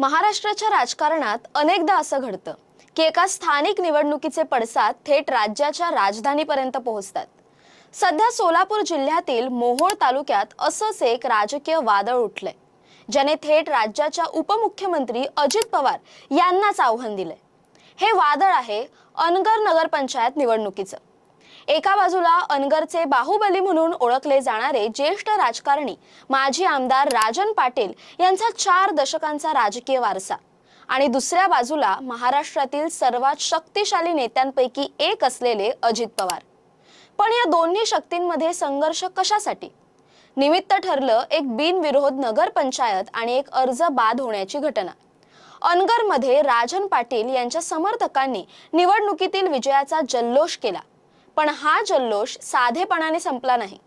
महाराष्ट्राच्या राजकारणात अनेकदा असं घडतं की एका स्थानिक निवडणुकीचे पडसाद थेट राज्याच्या राजधानीपर्यंत पोहोचतात. सध्या सोलापूर जिल्ह्यातील मोहोळ तालुक्यात असंच एक राजकीय वादळ उठलंय ज्याने थेट राज्याच्या उपमुख्यमंत्री अजित पवार यांनाच आव्हान दिलंय. हे वादळ आहे अनगर नगरपंचायत निवडणुकीचं. एका बाजूला अनगरचे बाहुबली म्हणून ओळखले जाणारे ज्येष्ठ राजकारणी माजी आमदार राजन पाटील यांचा चार दशकांचा राजकीय वारसा. आणि दुसऱ्या बाजूला महाराष्ट्रातील सर्वात शक्तिशाली नेत्यांपैकी एक असलेले अजित पवार. पण या दोन्ही शक्तींमध्ये संघर्ष कशासाठी? निमित्त ठरलं एक बिनविरोध नगरपंचायत आणि एक अर्ज बाद होण्याची घटना. अनगरमध्ये राजन पाटील यांच्या समर्थकांनी निवडणुकीतील विजयाचा जल्लोष केला. पण हा जल्लोष साधेपणाने संपला नाही.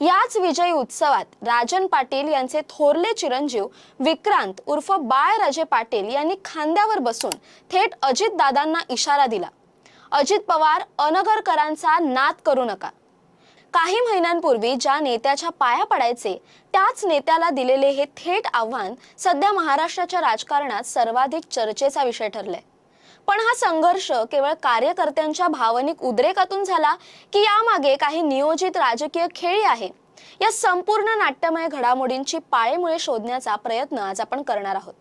याच विजयी उत्सवात राजन पाटील यांचे थोरले चिरंजीव विक्रांत उर्फ बाळराजे पाटील यांनी खांद्यावर बसून थेट अजित दादांना इशारा दिला. अजित पवार अनगरकरांचा नाद करू नका. काही महिन्यांपूर्वी ज्या नेत्याच्या पाया पडायचे त्याच नेत्याला दिलेले हे थेट आव्हान सध्या महाराष्ट्राच्या राजकारणात सर्वाधिक चर्चेचा विषय ठरलाय. पण हा संघर्ष केवळ कार्यकर्त्यांच्या भावनिक उद्रेकातून झाला की यामागे काही नियोजित राजकीय खेळी आहे. या संपूर्ण नाट्यमय घडामोडींची पाळेमुळे शोधण्याचा प्रयत्न आज आपण करणार आहोत.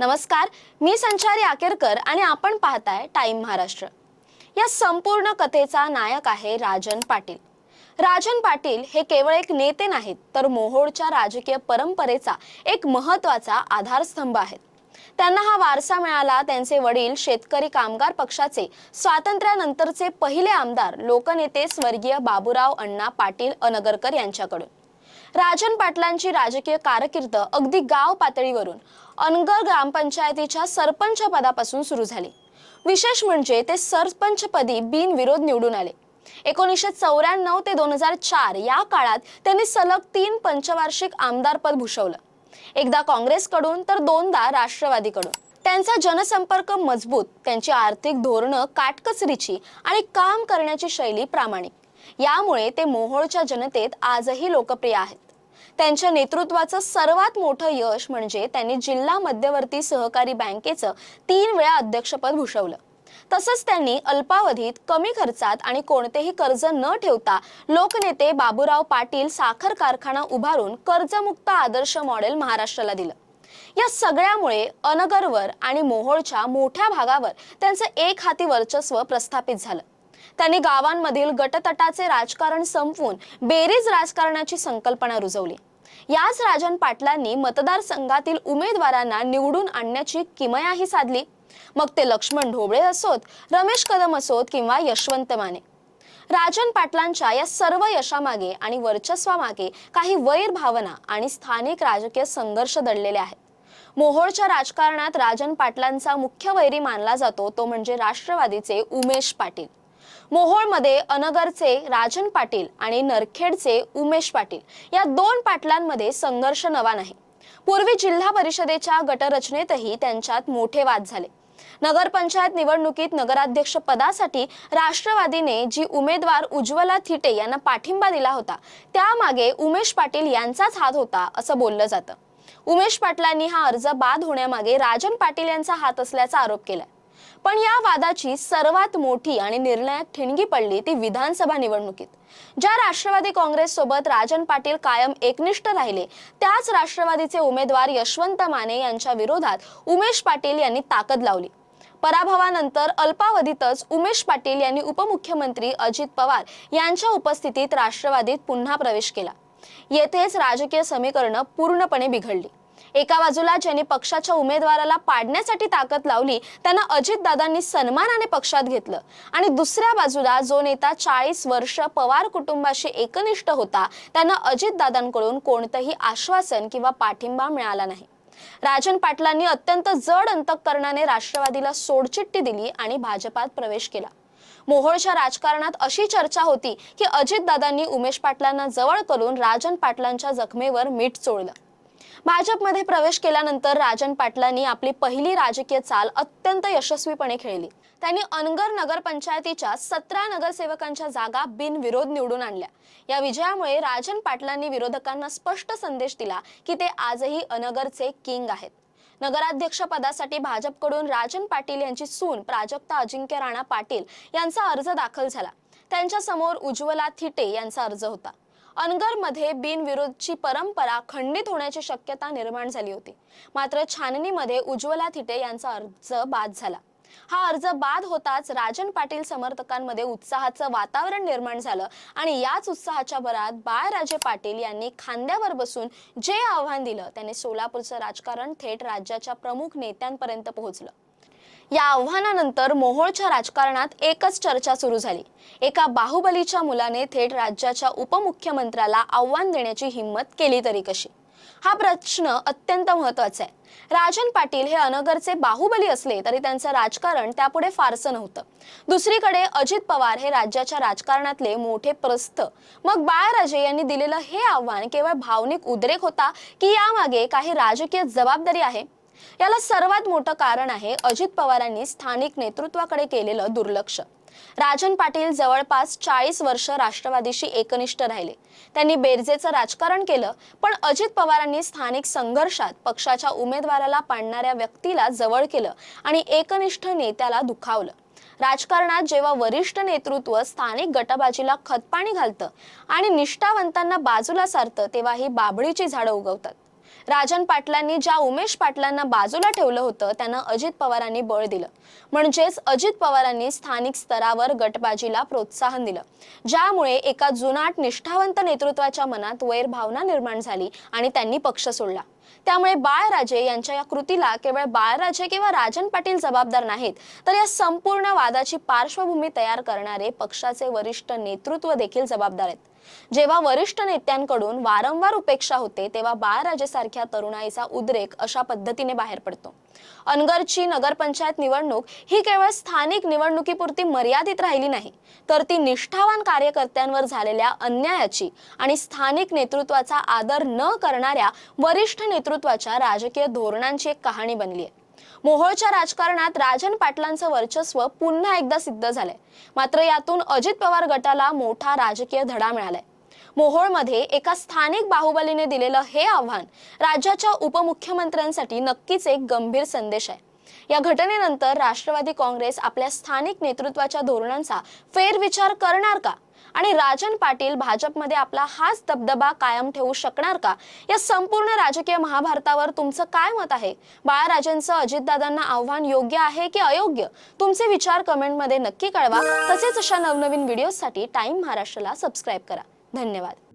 नमस्कार मी संचारी आकेरकर आणि आपण पाहताय टाइम महाराष्ट्र. या संपूर्ण कथेचा नायक आहे राजन पाटील. राजन पाटील हे केवळ एक नेते नाहीत तर मोहोळच्या राजकीय परंपरेचा एक महत्त्वाचा आधारस्तंभ आहेत. त्यांना हा वारसा मिळाला. त्यांचे वडील शेतकरी कामगार पक्षाचे स्वातंत्र्यानंतरचे पहिले आमदार लोकनेते स्वर्गीय बाबूराव अण्णा पाटील अनगरकर यांच्याकडून. राजन पाटलांची राजकीय कारकीर्द अगदी गाव पातळीवरून अनगर ग्रामपंचायतीच्या सरपंच पदापासून सुरू झाली. विशेष म्हणजे ते सरपंचपदी बिनविरोध निवडून आले. एकोणीसशे चौऱ्याण्णव ते दोन हजार चार या काळात त्यांनी सलग तीन पंचवार्षिक आमदारपद भूषवलं. एकदा काँग्रेसकडून तर दोनदा राष्ट्रवादीकडून. त्यांचा जनसंपर्क मजबूत त्यांची आर्थिक धोरणं काटकसरीची आणि काम करण्याची शैली प्रामाणिक. यामुळे ते मोहोळच्या जनतेत आजही लोकप्रिय आहेत. त्यांच्या नेतृत्वाचं सर्वात मोठं यश म्हणजे त्यांनी जिल्हा मध्यवर्ती सहकारी बँकेचं तीन वेळा अध्यक्षपद भूषवलं. तसंच त्यांनी अल्पावधीत कमी खर्चात आणि कोणतेही कर्ज न ठेवता लोकनेते बाबूराव पाटील साखर कारखाना उभारून कर्जमुक्त आदर्श मॉडेल महाराष्ट्राला दिलं. या सगळ्यामुळे अनगरवर आणि मोहोळच्या मोठ्या भागावर त्यांचं एक हाती वर्चस्व प्रस्थापित झालं. त्यांनी गावांमधील गटतटाचे राजकारण संपवून बेरीज राजकारणाची संकल्पना रुजवली. याच राजन पाटलांनी मतदारसंघातील उमेदवारांना निवडून आणण्याची किमयाही साधली. मग ते लक्ष्मण ढोबळे असोत रमेश कदम असोत किंवा यशवंत माने. राजन पाटलांच्या या सर्व यशामागे आणि वर्चस्वामागे काही वैर भावना आणि स्थानिक राजकीय संघर्ष दडलेले आहेत. मोहोळच्या राजकारणात राजन पाटलांचा मुख्य वैरी मानला जातो तो म्हणजे राष्ट्रवादीचे उमेश पाटील. मोहोळमध्ये अनगरचे राजन पाटील आणि नरखेडचे उमेश पाटील या दोन पाटलांमध्ये संघर्ष नवा नाही. पूर्वी जिल्हा परिषदेच्या गटरचनेतही त्यांच्यात मोठे वाद झाले. नगरपंचायत निवडणुकीत नगराध्यक्ष पदासाठी राष्ट्रवादीने जी उमेदवार उज्ज्वला थिटे यांना पाठिंबा दिला होता त्यामागे उमेश पाटील यांचाच हात होता असं बोललं जातं. उमेश पाटलांनी हा अर्ज बाद होण्यामागे राजन पाटील यांचा हात असल्याचा आरोप केलाय. पण या वादाची सर्वात मोठी आणि निर्णायक ठिणगी पडली ती विधानसभा निवडणुकीत. ज्या राष्ट्रवादी काँग्रेस सोबत राजन पाटील कायम एकनिष्ठ राहिले त्याच राष्ट्रवादीचे उमेदवार यशवंत माने यांच्या विरोधात उमेश पाटील यांनी ताकद लावली. पराभवानंतर अल्पावधीतच उमेश पाटील यांनी उपमुख्यमंत्री अजित पवार यांच्या उपस्थितीत राष्ट्रवादीत पुन्हा प्रवेश केला. येथेच राजकीय समीकरणं पूर्णपणे बिघडली. एका बाजूला ज्यांनी पक्षाच्या उमेदवाराला पाडण्यासाठी ताकद लावली त्यांना अजितदादांनी सन्मानाने पक्षात घेतलं. आणि दुसऱ्या बाजूला जो नेता चाळीस वर्ष पवार कुटुंबाशी एकनिष्ठ होता त्यांना अजितदादांकडून कोणतंही आश्वासन किंवा पाठिंबा मिळाला नाही. राजन पाटलांनी अत्यंत जड अंतकरणाने राष्ट्रवादीला सोडचिठ्ठी दिली आणि भाजपात प्रवेश केला. मोहोळच्या राजकारणात अशी चर्चा होती की अजितदादांनी उमेश पाटलांना जवळ करून राजन पाटलांच्या जखमेवर मीठ चोळलं. भाजपमध्ये प्रवेश केल्यानंतर राजन पाटलांनी आपली पहिली राजकीय चाल अत्यंत यशस्वीपणे खेळली. त्यांनी अनगर नगरपंचायतीच्या सतरा नगरसेवकांच्या जागा बिनविरोध निवडून आणल्या. या विजयामुळे राजन पाटलांनी विरोधकांना स्पष्ट संदेश दिला की ते आजही अनगरचे किंग आहेत. नगराध्यक्ष पदासाठी भाजपकडून राजन पाटील यांची सून प्राजक्ता अजिंक्य राणा पाटील यांचा अर्ज दाखल झाला. त्यांच्यासमोर उज्ज्वला थिटे यांचा अर्ज होता. अनगरमध्ये बिनविरोधची परंपरा खंडित होण्याची शक्यता निर्माण झाली होती. मात्र छाननीमध्ये उज्ज्वला थिटे यांचा अर्ज बाद झाला. हा अर्ज बाद होताच राजन पाटील समर्थकांमध्ये उत्साहाचं वातावरण निर्माण झालं आणि याच उत्साहाच्या भरात बाळराजे पाटील यांनी खांद्यावर बसून जे आव्हान दिलं त्याने सोलापूरचं राजकारण थेट राज्याच्या प्रमुख नेत्यांपर्यंत पोहोचलं. या आव्हानानंतर मोहोळच्या राजकारणात एकच चर्चा सुरू झाली. एका बाहुबलीच्या मुलाने थेट राज्याच्या उपमुख्यमंत्र्याला आव्हान देण्याची हिंमत केली तरी कशी? हा प्रश्न अत्यंत महत्त्वाचा आहे. राजन पाटील हे अनगरचे बाहुबली असले तरी त्यांचं राजकारण त्यापुढे फारसं नव्हतं. दुसरीकडे अजित पवार हे राज्याच्या राजकारणातले मोठे प्रस्थ. मग बाळराजे यांनी दिलेलं हे आव्हान केवळ भावनिक उद्रेक होता की यामागे काही राजकीय जबाबदारी आहे? याला सर्वात मोठं कारण आहे अजित पवारांनी स्थानिक नेतृत्वाकडे केलेलं दुर्लक्ष. राजन पाटील जवळपास चाळीस वर्ष राष्ट्रवादीशी एकनिष्ठ राहिले. त्यांनी बेरजेचं राजकारण केलं पण अजित पवारांनी स्थानिक संघर्षात पक्षाच्या उमेदवाराला पाडणाऱ्या व्यक्तीला जवळ केलं आणि एकनिष्ठ नेत्याला दुखावलं. राजकारणात जेव्हा वरिष्ठ नेतृत्व स्थानिक गटबाजीला खतपाणी घालतं आणि निष्ठावंतांना बाजूला सारतं तेव्हा ही बाभळीची झाडं उगवतात. राजन पाटलांनी ज्या उमेश पाटलांना बाजूला ठेवलं होतं त्यांना अजित पवारांनी बळ दिलं. म्हणजेच अजित पवारांनी स्थानिक स्तरावर गटबाजीला प्रोत्साहन दिलं. ज्यामुळे एका जुनाट निष्ठावंत नेतृत्वाच्या मनात वैर भावना निर्माण झाली आणि त्यांनी पक्ष सोडला. त्यामुळे बाळराजे यांच्या या कृतीला केवळ बाळराजे किंवा राजन पाटील जबाबदार नाहीत तर या संपूर्ण वादाची पार्श्वभूमी तयार करणारे पक्षाचे वरिष्ठ नेतृत्व देखील जबाबदार आहेत. जेव्हा वरिष्ठ नेत्यांकडून वारंवार उपेक्षा होते तेव्हा बाळराजे सारख्या तरुणाईचा उद्रेक अशा पद्धतीने बाहेर पडतो. अनगरची नगरपंचायत निवडणूक ही केवळ स्थानिक निवडणुकीपुरती मर्यादित राहिली नाही तर ती निष्ठावान कार्यकर्त्यांवर झालेल्या अन्यायाची आणि स्थानिक नेतृत्वाचा आदर न करणाऱ्या वरिष्ठ नेतृत्वाच्या राजकीय धोरणांची एक कहाणी बनली आहे. मोहोळच्या राजकारणात राजन पाटलांचं वर्चस्व पुन्हा एकदा सिद्ध झालंय. मात्र यातून अजित पवार गटाला मोठा राजकीय धडा मिळालाय. मोहोळमध्ये एका स्थानिक बाहुबलीने दिलेलं हे आव्हान राज्याच्या उपमुख्यमंत्र्यांसाठी नक्कीच एक गंभीर संदेश आहे. या घटनेनंतर राष्ट्रवादी काँग्रेस आपल्या स्थानिक नेतृत्वाच्या धोरणांचा फेरविचार करणार का? आणि राजन पाटील भाजपमध्ये आपला हाच दबदबा कायम ठेवू शकणार का? या संपूर्ण राजकीय महाभारतावर तुमचं काय मत आहे? बाळाराजेंचं अजितदादांना आव्हान योग्य आहे की अयोग्य? तुमचे विचार कमेंटमध्ये नक्की कळवा. तसेच अशा नवनवीन व्हिडिओसाठी टाइम महाराष्ट्राला सबस्क्राईब करा. धन्यवाद.